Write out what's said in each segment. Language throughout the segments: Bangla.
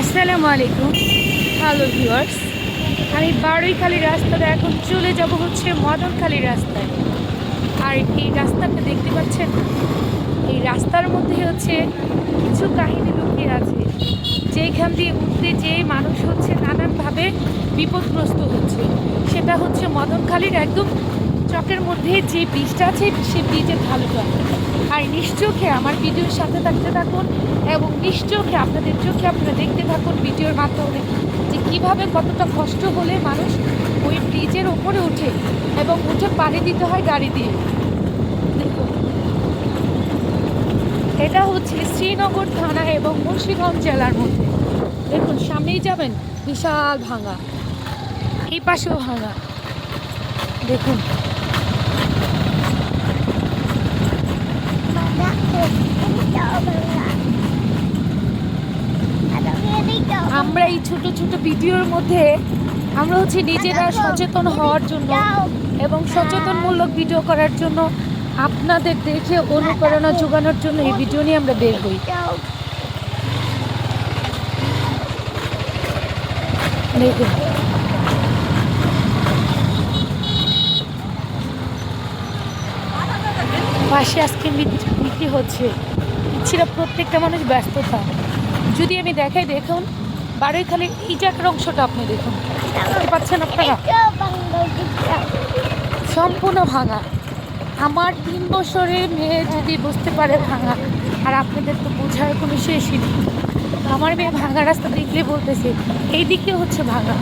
আসসালামু আলাইকুম। হ্যালো ভিউয়ার্স আমি বারুইখালি রাস্তাতে এখন চলে যাব হচ্ছে মদনখালি রাস্তায়। আর এই রাস্তাটা দেখতে পাচ্ছেন? এই রাস্তার মধ্যে হচ্ছে কিছু কাহিনী লুকিয়ে আছে। যেখান দিয়ে উঠতে যে মানুষ হচ্ছে নানানভাবে বিপদগ্রস্ত হচ্ছে। সেটা হচ্ছে মদনখালির একদম চকের মধ্যে যে ব্রিজটা আছে সে ব্রিজের ঢালুটা। আর নিশ্চোখে আমার ভিডিওর সাথে থাকতে থাকুন এবং নিশ্চোখে আপনাদের চোখে আপনারা দেখতে থাকুন ভিডিওর মাধ্যমে যে কীভাবে কতটা কষ্ট হলে মানুষ ওই ব্রিজের ওপরে উঠে এবং উঠে পাড়ি দিতে হয় গাড়ি দিয়ে। এটা হচ্ছে শ্রীনগর থানা এবং মুন্সিগঞ্জ জেলার মধ্যে। দেখুন, সামনেই যাবেন, বিশাল ভাঙা। এই পাশেও ভাঙা। দেখুন আমরা এই ছোট ছোট ভিডিওর মধ্যে আমরা হচ্ছে নিজেরা সচেতন হওয়ার জন্য এবং সচেতনমূলক ভিডিও করার জন্য আপনাদের দেখে অনুপ্রেরণা যোগানোর জন্য এই ভিডিও নিয়ে আমরা বের হই। পাশে আজকে বিক্রি বিক্রি হচ্ছে? ছিল প্রত্যেকটা মানুষ ব্যস্ততা। যদি আমি দেখাই, দেখুন বারোইখালি এই জায়গার অংশটা আপনি দেখুন। পাচ্ছেন আপনারা? সম্পূর্ণ ভাঙা। আমার তিন বছরের মেয়ে যদি বুঝতে পারে ভাঙা, আর আপনাদের তো বোঝার কোনো শেষই নেই। আমার মেয়ে ভাঙা রাস্তা দেখলে বলতেছে এই দিকে হচ্ছে ভাঙা।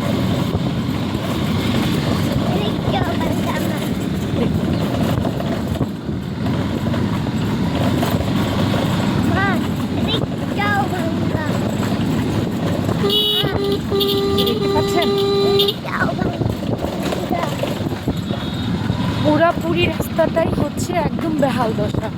পুরাপুরি রাস্তাটাই হচ্ছে একদম বেহাল দশা।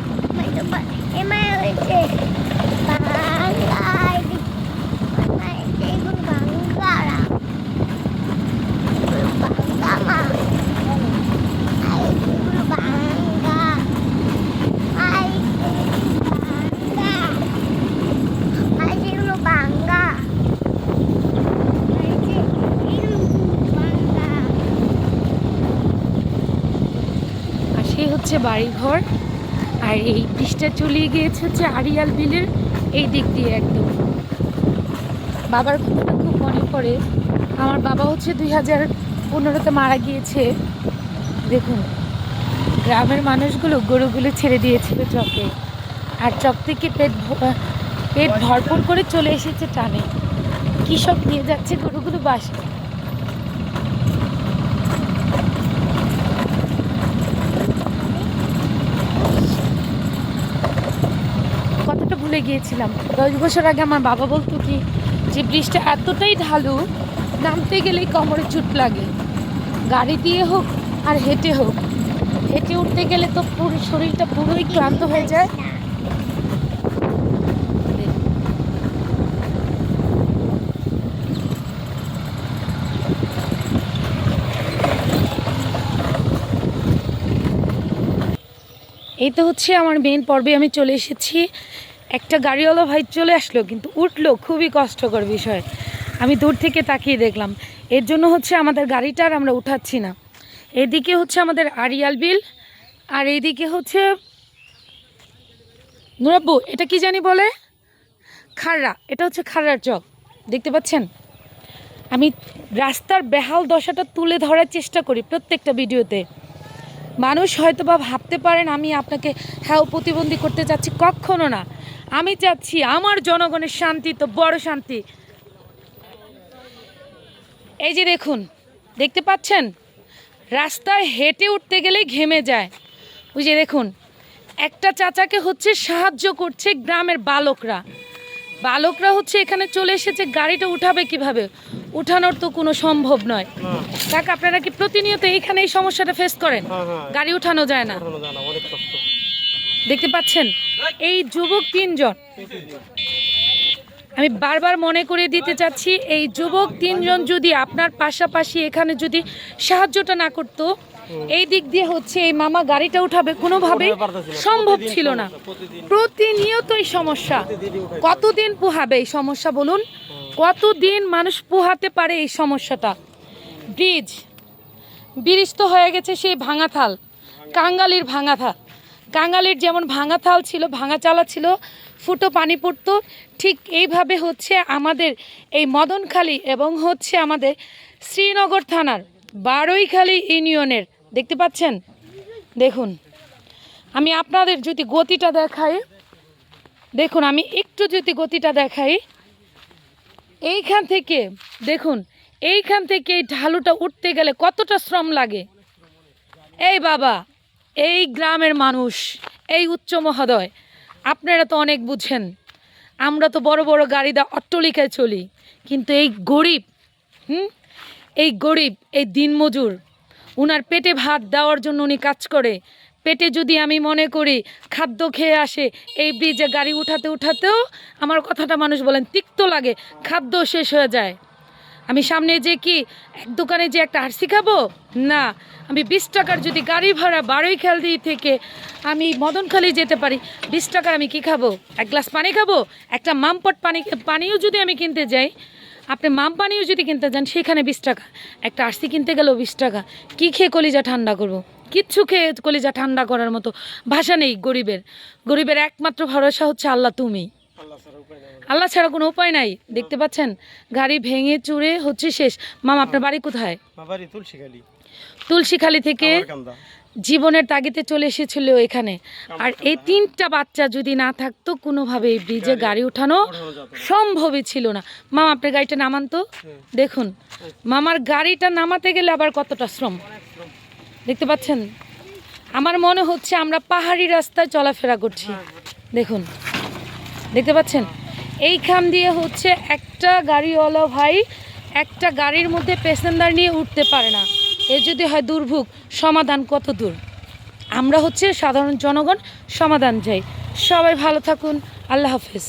হচ্ছে বাড়িঘর আর এই ব্রিজটা চলিয়ে গিয়েছে হচ্ছে আড়িয়াল বিলের এই দিক দিয়ে একদম। বাবার কথাটা খুব মনে পড়ে। আমার বাবা হচ্ছে দুই হাজার পনেরোতে মারা গিয়েছে। দেখুন, গ্রামের মানুষগুলো গরুগুলো ছেড়ে দিয়েছিল চকে। আর চক থেকে পেট পেট ভরপুর করে চলে এসেছে টানে। কৃষক নিয়ে যাচ্ছে গরুগুলো বাসে কতটা ভুলে গিয়েছিলাম। দশ বছর আগে আমার বাবা বলতো কি, যে ব্রিজটা এতটাই ঢালু, নামতে গেলেই কোমরে চুট লাগে। গাড়ি দিয়ে হোক আর হেঁটে হোক, হেঁটে উঠতে গেলে তো পুরো শরীরটা পুরোই ক্লান্ত হয়ে যায়। এই তো হচ্ছে আমার মেন পর্বে, আমি চলে এসেছি। একটা গাড়িওয়ালা ভাই চলে আসলো, কিন্তু উঠল খুবই কষ্টকর বিষয়। আমি দূর থেকে তাকিয়ে দেখলাম। এর জন্য হচ্ছে আমাদের গাড়িটা আর আমরা উঠাচ্ছি না। এদিকে হচ্ছে আমাদের আরিয়াল বিল, আর এইদিকে হচ্ছে নুরাব্বু, এটা কি জানি বলে? খাররা, এটা হচ্ছে খাররার চক। দেখতে পাচ্ছেন? আমি রাস্তার বেহাল দশাটা তুলে ধরার চেষ্টা করি প্রত্যেকটা ভিডিওতে। মানুষ হয়তো বা ভাবতে পারেন আমি আপনাকে হ্যাঁ প্রতিবন্ধী করতে চাচ্ছি। কখনো না। আমি চাচ্ছি আমার জনগণের শান্তি তো বড় শান্তি। এই যে দেখুন, দেখতে পাচ্ছেন? রাস্তায় হেঁটে উঠতে গেলেই ঘেমে যায়। ওই যে দেখুন, একটা চাচাকে হচ্ছে সাহায্য করছে গ্রামের বালকরা। বালকরা হচ্ছে এখানে চলে এসেছে, গাড়িটা উঠাবে কীভাবে? উঠানোর তো কোনো সম্ভব নয়। কাকা আপনারা কি প্রতিনিয়ত এইখানে এই সমস্যাটা ফেস করেন? হ্যাঁ, হ্যাঁ। গাড়ি উঠানো যায় না। দেখতে পাচ্ছেন? এই যুবক তিনজন। আমি বারবার মনে করে দিতে চাচ্ছি এই যুবক তিনজন যদি আপনার পাশাপাশি এখানে যদি সাহায্যটা না করতো এই দিক দিয়ে হচ্ছে এই মামা গাড়িটা উঠাবে কোনোভাবেই। সম্ভব ছিল না। সমস্যা, প্রতিদিন। প্রতিনিয়ত এই সমস্যা কতদিন পোহাবে এই সমস্যা বলুন? কতদিন মানুষ পোহাতে পারে এই সমস্যাটা? ব্রিজ ব্রিজ তো হয়ে গেছে সেই ভাঙা থাল কাঙ্গালির ভাঙা থাল কাঙ্গালির যেমন ভাঙা থাল ছিল ভাঙা চালা ছিল, ফুটো পানি পড়তো, ঠিক এইভাবে হচ্ছে আমাদের এই মদনখালি এবং হচ্ছে আমাদের শ্রীনগর থানার বারৈখালী ইউনিয়নের, দেখতে পাচ্ছেন? দেখুন, আমি আপনাদের যদি গতিটা দেখাই, দেখুন, আমি একটু যদি গতিটা দেখাই এইখান থেকে, দেখুন, এইখান থেকে এই ঢালুটা উঠতে গেলে কতটা শ্রম লাগে? এই বাবা, এই গ্রামের মানুষ, এই উচ্চ মহোদয়, আপনারা তো অনেক বুঝেন। আমরা তো বড় বড় গাড়িতে অট্টলিকায় চলি, কিন্তু এই গরিব, হুম? এই গরিব, এই দিনমজুর, উনার পেটে ভাত দেওয়ার জন্য উনি কাজ করে পেটে যদি আমি মনে করি খাদ্য খেয়ে আসে, এই ব্রিজে গাড়ি উঠাতে উঠাতেও আমার কথাটা মানুষ বলেন তিক্ত লাগে, খাদ্য শেষ হয়ে যায়। আমি সামনে যে কি, এক দোকানে যে একটা আরসি খাব? না, আমি বিশ টাকার যদি গাড়ি ভাড়া বারোই খেলদি থেকে আমি মদনখালি যেতে পারি, বিশ টাকার আমি কি খাব? এক গ্লাস পানি খাব? একটা মামপট পানি, পানিও যদি আমি কিনতে যাই আপনি মাম পানিও যদি কিনতে যান, সেখানে বিশ টাকা। একটা আরসি কিনতে গেলেও বিশ টাকা। কী খেয়ে কলিজা ঠান্ডা করব? কিচ্ছু খেয়ে কলিজা ঠান্ডা করার মতো ভাষা নেই গরিবের। গরিবের একমাত্র ভরসা হচ্ছে আল্লাহ তুমি। আল্লাহ ছাড়া কোনো উপায় নাই দেখতে পাচ্ছেন? গাড়ি ভেঙে চুরে হচ্ছে শেষ। মাম আপনার বাড়ি কোথায়? তুলসীখালি। থেকে জীবনের তাগিতে চলে এসেছিল এখানে। আর এই তিনটা বাচ্চা যদি না থাকতো কোনোভাবে এই ব্রিজে গাড়ি উঠানো। সম্ভবই ছিল না। মামা আপনার গাড়িটা নামান তো? দেখুন মামার গাড়িটা নামাতে গেলে আবার কতটা শ্রম? দেখতে পাচ্ছেন? আমার মনে হচ্ছে আমরা পাহাড়ি রাস্তায় চলাফেরা করছি। দেখুন। দেখতে পাচ্ছেন? এইখান দিয়ে হচ্ছে একটা গাড়িওয়ালা ভাই একটা গাড়ির মধ্যে প্যাসেঞ্জার নিয়ে উঠতে পারে না। এ যদি হয় দুর্ভোগ, সমাধান কত দূর? আমরা হচ্ছে সাধারণ জনগণ, সমাধান চাই। সবাই ভালো থাকুন, আল্লাহ হাফেজ।